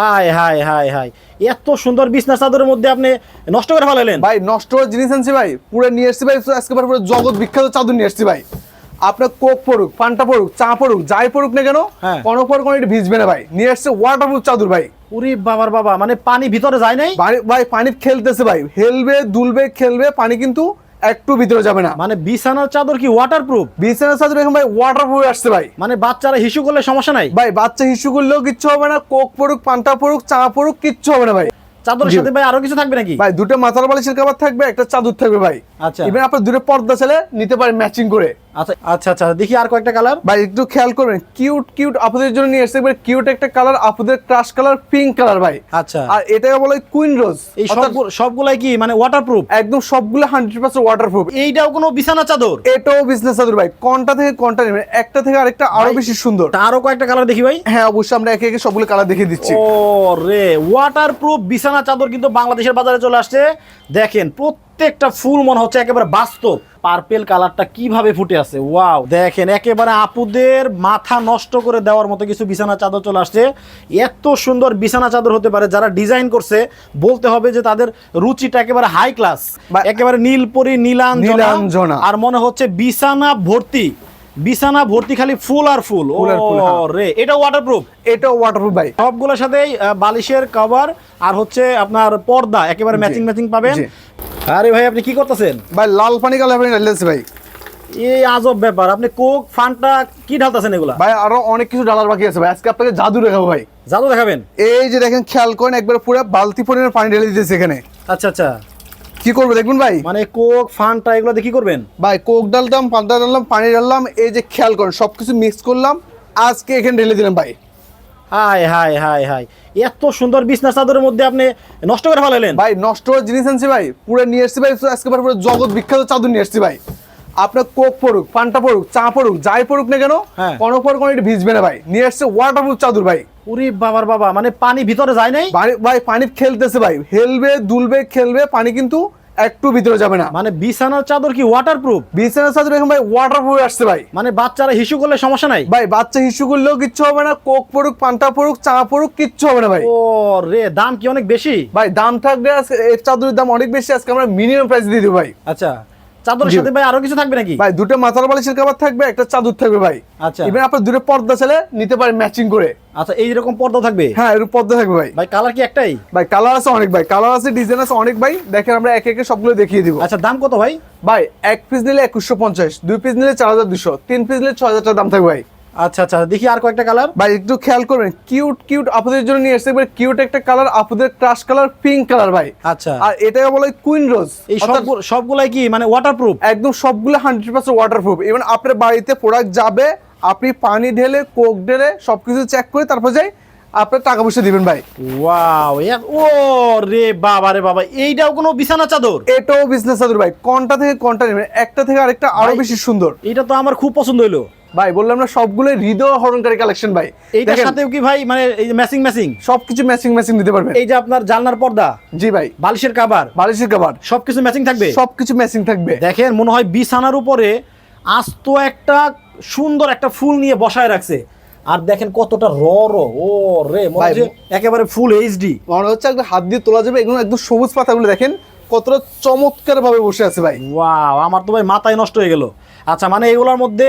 High hi hi hi এত সুন্দর বিছনা চাদরের মধ্যে আপনি নষ্ট করে ফেলালেন। ভাই নষ্ট জিনিস আনছি ভাই। পুরো নিয়ে এসছি ভাই আজকে পুরো জগৎ বিখ্যাত চাদর নিয়ে এসছি ভাই। আপনার কোক পড়ুক পান্টা পড়ুক চা পড়ুক যাই পড়ুক না কেন। কোনো পর কোনো এটা ভিজবে না ভাই। নিয়ে এসছে ওয়াটারপ্রুফ চাদর ভাই। উরি বাবার বাবা মানে পানি ভিতরে যায় নাই? ভাই পানি খেলতেছে ভাই। হেলবে দুলবে খেলবে পানি কিন্তু একটু ভিতরে যাবে না। মানে বিছানার চাদর কি ওয়াটারপ্রুফ বিছানার চাদর এখন ভাই ওয়াটারপ্রুফ আসছে ভাই। মানে বাচ্চারা হিসু করলে সমস্যা নাই? ভাই বাচ্চা হিসু করলেও কিচ্ছু হবে না কোক পড়ুক পান্তা পড়ুক চা পড়ুক কিচ্ছু হবে না ভাই। চাদরের সাথে ভাই আরও কিছু থাকবে নাকি? ভাই দুটো মাথার বালিশের কাবার থাকবে একটা চাদর থাকবে ভাই। আচ্ছা। ইভেন আপনার দুটো পর্দা ছেলে নিতে পারে ম্যাচিং করে। আচ্ছা আচ্ছা আচ্ছা দেখি আর কয়েকটা কালার ভাই একটু খেয়াল করবেন কিউট কিউট আপুদের জন্য নিয়ে এসেছে একবার কিউট একটা কালার আপুদের ক্রাশ কালার পিঙ্ক কালার ভাই। আচ্ছা। আর এটাকে বলে কুইন রোজ এই সবগুলাই কি মানে ওয়াটারপ্রুফ একদম সবগুলো হান্ড্রেড পার্সেন্ট ওয়াটারপ্রুফ এইটাও কোনো বিছানা চাদর? এটাও চাদর ভাই। কোনটা থেকে কোনটা নেবেন? একটা থেকে আরেকটা আরও বেশি সুন্দর। আরও কয়েকটা কালার দেখি ভাই। হ্যাঁ অবশ্যই আমরা একে একে সবগুলো কালার দেখিয়ে দিচ্ছি। ও রে ওয়াটারপ্রুফ বিছানা চাদর কিন্তু বাংলাদেশের বাজারে চলে আসছে। দেখেন প্রত্যেকটা ফুল মনে হচ্ছে একেবারে বাস্তব। পার্পেল কালারটা কীভাবে ফুটে আছে? ওয়াও দেখেন একেবারে আপুদের মাথা নষ্ট করে দেওয়ার মতো কিছু বিছানা চাদর চলে আসছে। এত সুন্দর বিছানা চাদর হতে পারে যারা ডিজাইন করছে বলতে হবে যে তাদের রুচিটা একেবারে হাই ক্লাস বা- একেবারে নীলপরি নীলাঞ্জনা। নীলাঞ্জনা। আর মনে হচ্ছে বিছানা ভর্তি। বিছানা ভর্তি খালি ফুল আর ফুল। হ্যাঁ। রে এটা ওয়াটারপ্রুফ এটা ওয়াটারপ্রুফ ভাই। সবগুলোর সাথেই বালিশের কভার আর হচ্ছে আপনার পর্দা একেবারে ম্যাচিং ম্যাচিং পাবেন। আরে ভাই আপনি কি করতেছেন? ভাই লাল পানি কালার পানি ঢালিয়েছে ভাই। এই আজব ব্যাপার আপনি কোক ফান্টা কি ঢালতেছেন এগুলা? ভাই আরও অনেক কিছু ডালার বাকি আছে ভাই। আজকে আপনাকে জাদু দেখাবো ভাই। জাদু দেখাবেন? এই যে দেখেন খেয়াল করেন একবার পুরো বালতি পরিমাণ পানি ঢেলে দিতেছে এখানে। আচ্ছা আচ্ছা। কি করব দেখবেন ভাই? মানে কোক ফান্টা এগুলো দিয়ে কি করবেন? ভাই কোক ডালতাম পান্তা ডাললাম পানি ডাললাম এই যে খেয়াল করেন সবকিছু মিক্স করলাম আজকে এখানে ঢেলে দিলাম ভাই। Hi hi hi hi. এত সুন্দর বিছনা চাদরের মধ্যে আপনি নষ্ট করে ফেলালেন। ভাই নষ্ট জিনিস আনছি ভাই। পুরো নিয়ে এসছি ভাই আজকে পুরো জগৎ বিখ্যাত চাদর নিয়ে এসছি ভাই। আপনার কোক পড়ুক পান্টা পড়ুক চা পড়ুক যাই পড়ুক না কেন হ্যাঁ। কোনো পর কোনো এটা ভিজবে না ভাই। নিয়ে এসছে ওয়াটারপ্রুফ চাদর ভাই। উরি বাবার বাবা মানে পানি ভিতরে যায় নাই? ভাই- ভাই পানি খেলতেছে ভাই। হেলবে দুলবে খেলবে পানি কিন্তু একটু ভিতরে যাবে না। মানে বিছানার চাদর কি ওয়াটার প্রুফ বিছানার চাদর এখন ভাই ওয়াটার প্রুফ আসছে ভাই। মানে বাচ্চারা হিসু করলে সমস্যা নাই? ভাই বাচ্চা হিসু করলেও কিচ্ছু হবে না কোক পড়ুক পান্তা পড়ুক চা পড়ুক কিচ্ছু হবে না ভাই। ও রে দাম কি অনেক বেশি? ভাই দাম থাকবে আজকে এর চাদরের দাম অনেক বেশি আজকে আমরা মিনিমাম প্রাইস দিয়ে দেবো ভাই। আচ্ছা। চাদরের সাথে ভাই আরও কিছু থাকবে নাকি? ভাই দুটো মাথার বালিশের থাকবে একটা চাদর থাকবে ভাই। আচ্ছা। ইভেন আপনার দুটো পর্দা ছেলে নিতে পারেন ম্যাচিং করে। আচ্ছা এই রকম পর্দা থাকবে? হ্যাঁ এরকম পর্দা থাকবে ভাই। ভাই কালার কি একটাই? ভাই কালার আছে অনেক ভাই কালার আছে ডিজাইন আছে অনেক ভাই। দেখেন আমরা একে একে সবগুলো দেখিয়ে দিব। আচ্ছা দাম কত ভাই? ভাই এক পিস নিলে একুশশো পঞ্চাশ দুই পিস নিলে চার হাজার দুশো তিন পিস নিলে ছয় হাজার টাকা দাম থাকবে ভাই। আচ্ছা আচ্ছা দেখি আর কয়েকটা কালার ভাই একটু খেয়াল করবেন কিউট কিউট আপুদের জন্য নিয়ে এসেছে একবার কিউট একটা কালার আপুদের ক্রাশ কালার পিঙ্ক কালার ভাই। আচ্ছা। আর এটাকে বলে কুইন রোজ এই সবগুলো সবগুলাই কি মানে ওয়াটারপ্রুফ একদম সবগুলো হান্ড্রেড পার্সেন্ট ওয়াটারপ্রুফ ইভেন আপনার বাড়িতে প্রোডাক্ট যাবে আপনি পানি ঢেলে কোক ঢেলে সবকিছু চেক করে তারপর যাই আপনার টাকা পয়সা দিবেন ভাই। ওয়াও ও রে বাবা রে বাবা এইটাও কোনো বিছানা চাদর? এটাও বিজনেস চাদর ভাই। কোনটা থেকে কোনটা নেবেন? একটা থেকে আরেকটা আরও বেশি সুন্দর। এটা তো আমার খুব পছন্দ হইল। ভাই বললাম না সবগুলো হৃদয় হরণকারী কালেকশন ভাই। এইটার সাথেও কি ভাই মানে এই যে ম্যাচিং ম্যাচিং সবকিছু ম্যাচিং ম্যাচিং দিতে পারবেন। এই যে আপনার জানলার পর্দা জি ভাই। বালিশের কাবার বালিশের কাবার সবকিছু ম্যাচিং থাকবে? সবকিছু ম্যাচিং থাকবে। দেখেন মনে হয় বিছানার উপরে আস্ত একটা সুন্দর একটা ফুল নিয়ে বসায় রাখছে। আর দেখেন কতটা র র ও রে মনে হচ্ছে একেবারে ফুল এইচডি মনে হচ্ছে একদম হাত দিয়ে তোলা যাবে এগুলো একদম সবুজ পাতাগুলো দেখেন। কতটা চমৎকার ভাবে বসে আছে ভাই। ওয়াও আমার তো ভাই মাথায় নষ্ট হয়ে গেল। আচ্ছা মানে এগুলোর মধ্যে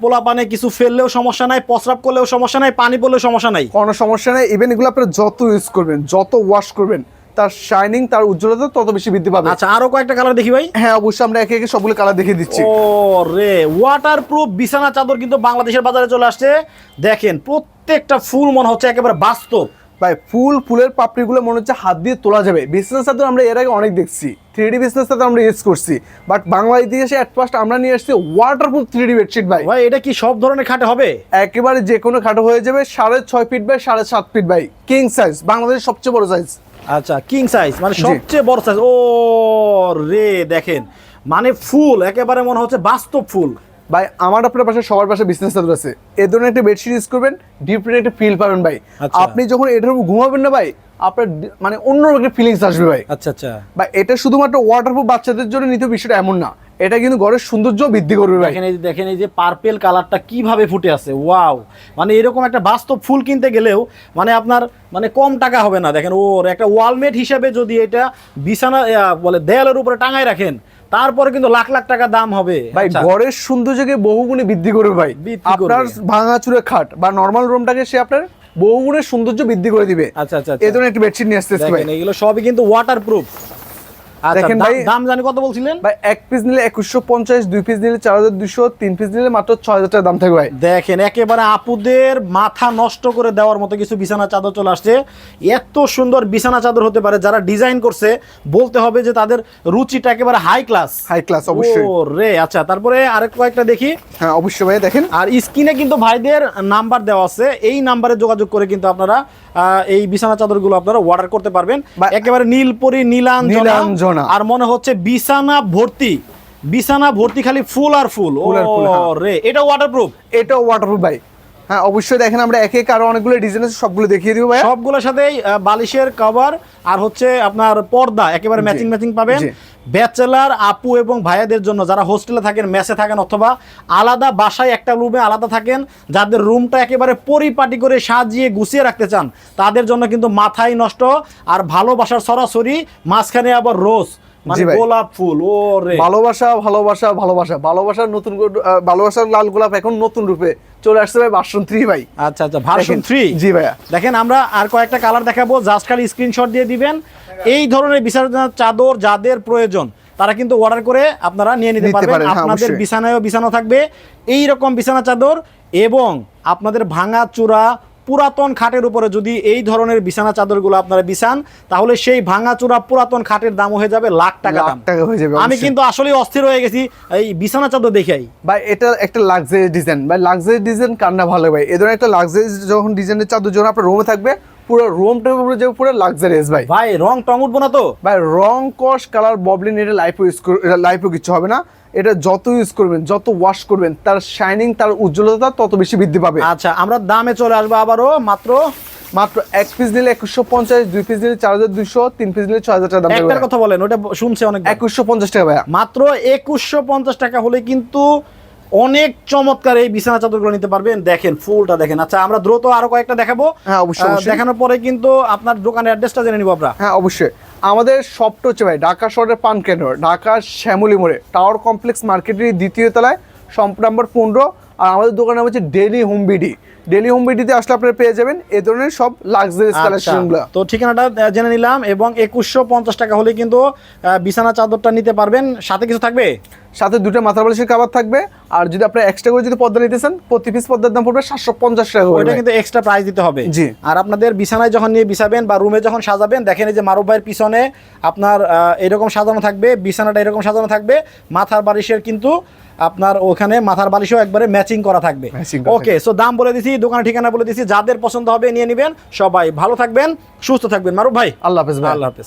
পোলা পানে কিছু ফেললেও সমস্যা নাই প্রস্রাব করলেও সমস্যা নাই পানি পড়লেও সমস্যা নাই। কোনো সমস্যা নেই ইভেন এগুলো আপনারা যত ইউজ করবেন যত ওয়াশ করবেন তার শাইনিং তার উজ্জ্বলতা তত বেশি বৃদ্ধি পাবে। আচ্ছা আরও কয়েকটা কালার দেখি ভাই। হ্যাঁ অবশ্যই আমরা একে একে সবগুলো কালার দেখিয়ে দিচ্ছি। ও রে ওয়াটার প্রুফ বিছানা চাদর কিন্তু বাংলাদেশের বাজারে চলে আসছে। দেখেন প্রত্যেকটা ফুল মনে হচ্ছে একেবারে বাস্তব। ভাই ফুল ফুলের পাপড়িগুলো মনে হচ্ছে হাত দিয়ে তোলা যাবে। বিজনেস চাদর আমরা এর আগে অনেক দেখছি। থ্রি ডি বিজনেস চাদর আমরা ইউজ করছি। বাট বাংলা ইতিহাসে অ্যাট ফার্স্ট আমরা নিয়ে এসেছি ওয়াটারপ্রুফ থ্রি ডি বেডশিট ভাই। ভাই এটা কি সব ধরনের খাটে হবে? একেবারে যে কোনো খাটো হয়ে যাবে সাড়ে ছয় ফিট বাই সাড়ে সাত ফিট বাই কিং সাইজ বাংলাদেশের সবচেয়ে বড় সাইজ আচ্ছা কিং সাইজ মানে সবচেয়ে বড় সাইজ ও রে দেখেন। মানে ফুল একেবারে মনে হচ্ছে বাস্তব ফুল। ভাই আমার আপনার পাশে সবার পাশে বিজনেস চাদর আছে। এ ধরনের একটা বেডশিট ইউজ করবেন ডিফারেন্ট একটা ফিল পাবেন ভাই। আচ্ছা। আপনি যখন এটার উপর ঘুমাবেন না ভাই আপনার মানে অন্য একটা ফিলিংস আসবে ভাই। আচ্ছা আচ্ছা। ভাই এটা শুধুমাত্র ওয়াটারপ্রুফ বাচ্চাদের জন্য নিতে বিষয়টা এমন না। এটা কিন্তু ঘরের সৌন্দর্য বৃদ্ধি করবে ভাই। দেখেন এই যে দেখেন এই যে পার্পেল কালারটা কীভাবে ফুটে আছে ওয়াও মানে এরকম একটা বাস্তব ফুল কিনতে গেলেও মানে আপনার মানে কম টাকা হবে না। দেখেন ওর একটা ওয়ালমেট হিসেবে যদি এটা বিছানা বলে দেয়ালের উপরে টাঙায় রাখেন তারপরে কিন্তু লাখ লাখ টাকা দাম হবে। ভাই আচ্ছা, ঘরের সৌন্দর্যকে বহুগুণে বৃদ্ধি করবে ভাই। আপনার ভাঙাচুরে খাট বা নর্মাল রুমটাকে সে আপনার বহুগুণের সৌন্দর্য বৃদ্ধি করে দিবে। আচ্ছা আচ্ছা এই ধরনের একটি বেডশিট নিয়ে আসতেছি ভাই। এগুলো সবই কিন্তু ওয়াটার প্রুফ আচ্ছা দেখেন ভাই। দাম জানি কত বলছিলেন? ভাই এক পিস নিলে একুশশো পঞ্চাশ দুই পিস নিলে চার হাজার দুশো তিন পিস নিলে মাত্র ছয় হাজার টাকা দাম থাকবে ভাই। দেখেন একেবারে আপুদের মাথা নষ্ট করে দেওয়ার মতো কিছু বিছানা চাদর চলে আসছে। এত সুন্দর বিছানা চাদর হতে পারে যারা ডিজাইন করছে বলতে হবে যে তাদের রুচিটা একেবারে হাই ক্লাস হাই ক্লাস অবশ্যই। রে আচ্ছা তারপরে আরেক কয়েকটা দেখি। হ্যাঁ অবশ্যই ভাই দেখেন। আর স্ক্রিনে কিন্তু ভাইদের নাম্বার দেওয়া আছে। এই নাম্বারে যোগাযোগ করে কিন্তু আপনারা এই বিছানা চাদরগুলো আপনারা অর্ডার করতে পারবেন। বা- একেবারে নীলপরি নীলাঞ্জনা নীলাঞ্জনা। আর মনে হচ্ছে বিছানা ভর্তি। বিছানা ভর্তি খালি ফুল আর ফুল। হ্যাঁ। রে এটা ওয়াটারপ্রুফ এটা ওয়াটারপ্রুফ ভাই। হ্যাঁ অবশ্যই দেখেন আমরা একে কারও আরও অনেকগুলো ডিজাইন আছে সবগুলো দেখিয়ে দিব ভাই সবগুলোর সাথেই বালিশের কভার আর হচ্ছে আপনার পর্দা একেবারে ম্যাচিং ম্যাচিং পাবেন। ব্যাচেলার আপু এবং ভাইয়াদের জন্য যারা হোস্টেলে থাকেন, মেসে থাকেন অথবা আলাদা বাসায় একটা রুমে আলাদা থাকেন, যাদের রুমটা একেবারে পরিপাটি করে সাজিয়ে গুছিয়ে রাখতে চান, তাদের জন্য কিন্তু মাথায় নষ্ট আর ভালোবাসার সরাসরি মাঝখানে আবার রোজ। মানে গোলাপ ফুল ভালোবাসা ভালোবাসা ভালোবাসা। ভালোবাসার নতুন ভালোবাসার লাল গোলাপ এখন নতুন রূপে চলে আসছে ভাই বাসন থ্রি ভাই। আচ্ছা আচ্ছা ভার্সন থ্রি জি ভাইয়া। দেখেন আমরা আর কয়েকটা কালার দেখাবো জাস্ট খালি স্ক্রিনশট দিয়ে দিবেন। এই ধরনের বিছানার চাদর যাদের প্রয়োজন তারা কিন্তু অর্ডার করে আপনারা নিয়ে নিতে পারবেন। হ্যাঁ, আপনাদের। বিছানায়ও বিছানা থাকবে। এই রকম বিছানা চাদর এবং আপনাদের ভাঙা চূড়া পুরাতন খাটের উপরে যদি এই ধরনের বিছানা চাদরগুলো আপনারা বিছান তাহলে সেই ভাঙা চূড়া পুরাতন খাটের দাম হয়ে যাবে লাখ টাকা লাখ দাম। টাকা হয়ে যাবে আমি কিন্তু আসলে অস্থির হয়ে গেছি এই বিছানা চাদর দেখাই ভাই এটা একটা লাক্সারি ডিজাইন ভাই লাক্সারি ডিজাইন কান্না ভালো ভাই? এ ধরনের একটা লাক্সারি যখন ডিজাইনের চাদর যখন আপনার রুমে থাকবে পুরো রুমটার উপরে যাবে পুরো লাক্সারিয়াস ভাই। ভাই রং টং উঠবো না তো? ভাই রং কস কালার ববলিন এটা লাইফও ইউজ লাইফও কিছু হবে না। এটা যত ইউজ করবেন যত ওয়াশ করবেন তার শাইনিং তার উজ্জ্বলতা তত বেশি বৃদ্ধি পাবে। আচ্ছা আমরা দামে চলে আসব আবারও মাত্র? মাত্র এক পিস নিলে একুশশো পঞ্চাশ দুই পিস নিলে চার হাজার দুশো তিন পিস নিলে ছয় হাজার টাকা একটার কথা বলেন ওটা শুনছে অনেক একুশশো পঞ্চাশ টাকা ভাইয়া। মাত্র একুশশো পঞ্চাশ টাকা হলে কিন্তু অনেক চমৎকার এই বিছানা চাদরগুলো নিতে পারবেন। দেখেন ফুলটা দেখেন। আচ্ছা আমরা দ্রুত আরও কয়েকটা দেখাবো। হ্যাঁ, অবশ্যই, দেখানোর পরে কিন্তু আপনার দোকানের অ্যাড্রেসটা জেনে নিব আমরা। হ্যাঁ অবশ্যই। আমাদের শপটা হচ্ছে ভাই ঢাকা শহরের পান কেন্দ্র ঢাকা শ্যামলী মোড়ে। টাওয়ার কমপ্লেক্স মার্কেটের দ্বিতীয় তলায় সম্প নাম্বার পনেরো। আর আমাদের দোকানের নাম হচ্ছে Daily Home BD Daily Home বিডিতে আসলে আপনারা পেয়ে যাবেন এই ধরনের সব লাক্সারিয়াস আচ্ছা, কালেকশনগুলো তো ঠিকানাটা জেনে নিলাম এবং একুশশো পঞ্চাশ টাকা হলে কিন্তু বিছানা চাদরটা নিতে পারবেন। সাথে কিছু থাকবে? সাথে দুটো মাথার বালিশের কাবার থাকবে। আর যদি আপনারা এক্সট্রা করে যদি পদ্মা নিতে চান প্রতি পিস পদ্মার দাম পড়বে সাতশো পঞ্চাশ টাকা ওইটা কিন্তু এক্সট্রা প্রাইস দিতে হবে। জি। আর আপনাদের বিছানায় যখন নিয়ে বিছাবেন বা রুমে যখন সাজাবেন দেখেন এই যে মারুফ ভাইয়ের পিছনে আপনার এরকম সাজানো থাকবে বিছানাটা এরকম সাজানো থাকবে। মাথার বালিশের কিন্তু আপনার ওখানে মাথার বালিশও একবারে ম্যাচিং করা থাকবে। ওকে সো দাম বলে দিছি দোকানের ঠিকানা বলে দিছি যাদের পছন্দ হবে নিয়ে নেবেন। সবাই ভালো থাকবেন সুস্থ থাকবেন। মারুফ ভাই। আল্লাহ হাফেজ ভাই। আল্লাহ হাফেজ।